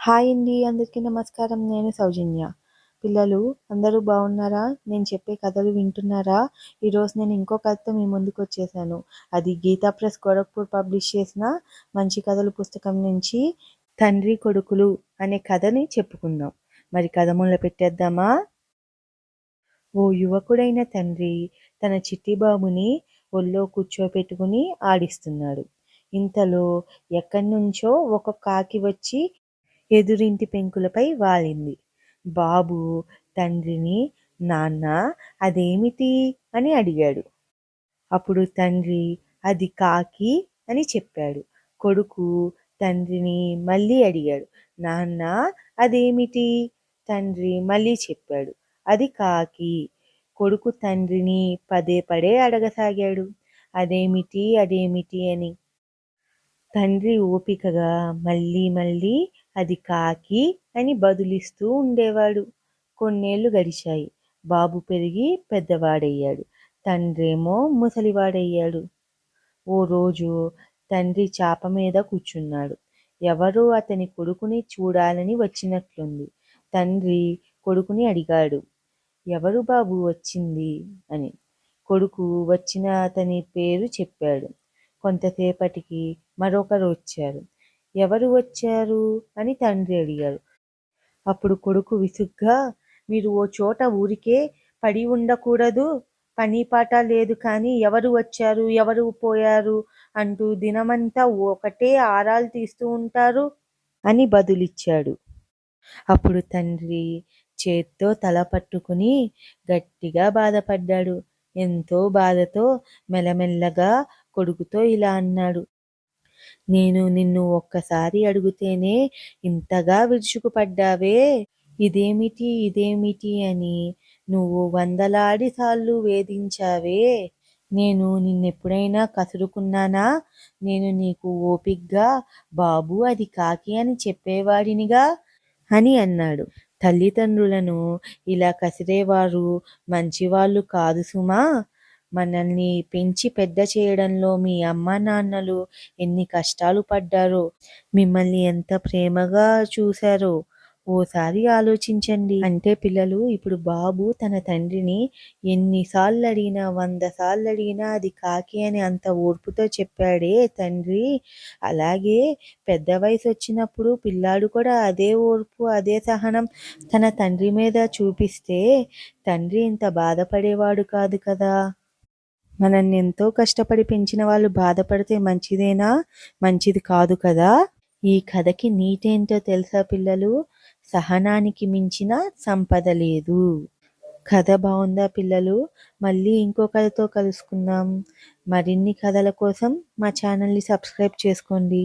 Hi అండి అందరికీ నమస్కారం. నేను సౌజన్య. పిల్లలు అందరూ బాగున్నారా? నేను చెప్పే కథలు వింటున్నారా? ఈరోజు నేను ఇంకో కథతో మీ ముందుకు వచ్చేసాను. అది గీతా ప్రెస్ గోరఖ్పూర్ పబ్లిష్ చేసిన మంచి కథలు పుస్తకం నుంచి తండ్రి కొడుకులు అనే కథని చెప్పుకుందాం. మరి కథ మొదలు పెట్టేద్దామా? ఓ యువకుడైన తండ్రి తన చిట్టి బాబుని ఒళ్ళో కూర్చోపెట్టుకుని ఆడిస్తున్నాడు. ఇంతలో ఎక్కడి నుంచో ఒక కాకి వచ్చి ఎదురింటి పెంకులపై వాలింది. బాబు తండ్రిని నాన్న అదేమిటి? అని అడిగాడు. అప్పుడు తండ్రి అది కాకి అని చెప్పాడు. కొడుకు తండ్రిని మళ్ళీ అడిగాడు. నాన్న అదేమిటి? తండ్రి మళ్ళీ చెప్పాడు. అది కాకి. కొడుకు తండ్రిని పదే పదే అడగసాగాడు. అదేమిటి అదేమిటి అని. తండ్రి ఓపికగా మళ్ళీ మళ్ళీ అది కాకి అని బదులిస్తూ ఉండేవాడు. కొన్నేళ్ళు గడిచాయి. బాబు పెరిగి పెద్దవాడయ్యాడు. తండ్రేమో ముసలివాడయ్యాడు. ఓ రోజు తండ్రి చాప మీద కూర్చున్నాడు. ఎవరో అతని కొడుకుని చూడాలని వచ్చినట్లుంది. తండ్రి కొడుకుని అడిగాడు ఎవరు బాబు వచ్చింది? అని. కొడుకు వచ్చిన అతని పేరు చెప్పాడు. కొంతసేపటికి మరొకరు వచ్చారు. ఎవరు వచ్చారు అని తండ్రి అడిగారు అప్పుడు కొడుకు విసుగ్గా మీరు ఓ చోట ఊరికే పడి ఉండకూడదు పని పాట లేదు కానీ ఎవరు వచ్చారు ఎవరు పోయారు అంటూ దినమంతా ఒకటే ఆరాలు తీస్తూ ఉంటారు అని బదులిచ్చాడు. అప్పుడు తండ్రి చేత్తో తల పట్టుకుని గట్టిగా బాధపడ్డాడు. ఎంతో బాధతో మెల్లమెల్లగా కొడుకుతో ఇలా అన్నాడు. నేను నిన్ను ఒక్కసారి అడుగుతేనే ఇంతగా విరుచుకుపడ్డావే. ఇదేమిటి ఇదేమిటి అని నువ్వు వందలాడి సార్లు వేధించావే. నేను నిన్నెప్పుడైనా కసురుకున్నానా? నేను నీకు ఓపిగ్గా బాబు అది కాకి అని చెప్పేవాడినిగా అని అన్నాడు. తల్లిదండ్రులను ఇలా కసిరేవారు మంచివాళ్ళు కాదు సుమా. మనల్ని పెంచి పెద్ద చేయడంలో మీ అమ్మ నాన్నలు ఎన్ని కష్టాలు పడ్డారో మిమ్మల్ని ఎంత ప్రేమగా చూశారో ఓసారి ఆలోచించండి. అంటే పిల్లలు ఇప్పుడు బాబు తన తండ్రిని ఎన్నిసార్లు అడిగినా వంద సార్లు అడిగినా అది కాకి అని అంత ఓర్పుతో చెప్పాడే తండ్రి. అలాగే పెద్ద వయసు వచ్చినప్పుడు పిల్లాడు కూడా అదే ఓర్పు అదే సహనం తన తండ్రి మీద చూపిస్తే తండ్రి ఇంత బాధపడేవాడు కాదు కదా. మనల్ని ఎంతో కష్టపడి పెంచిన వాళ్ళు బాధపడితే మంచిదేనా? మంచిది కాదు కదా? ఈ కథకి నీటేంటో తెలుసా పిల్లలు? సహనానికి మించిన సంపద లేదు. కథ బాగుందా పిల్లలు? మళ్ళీ ఇంకో కథతో కలుసుకుందాం. మరిన్ని కథల కోసం మా ఛానల్ని సబ్స్క్రైబ్ చేసుకోండి.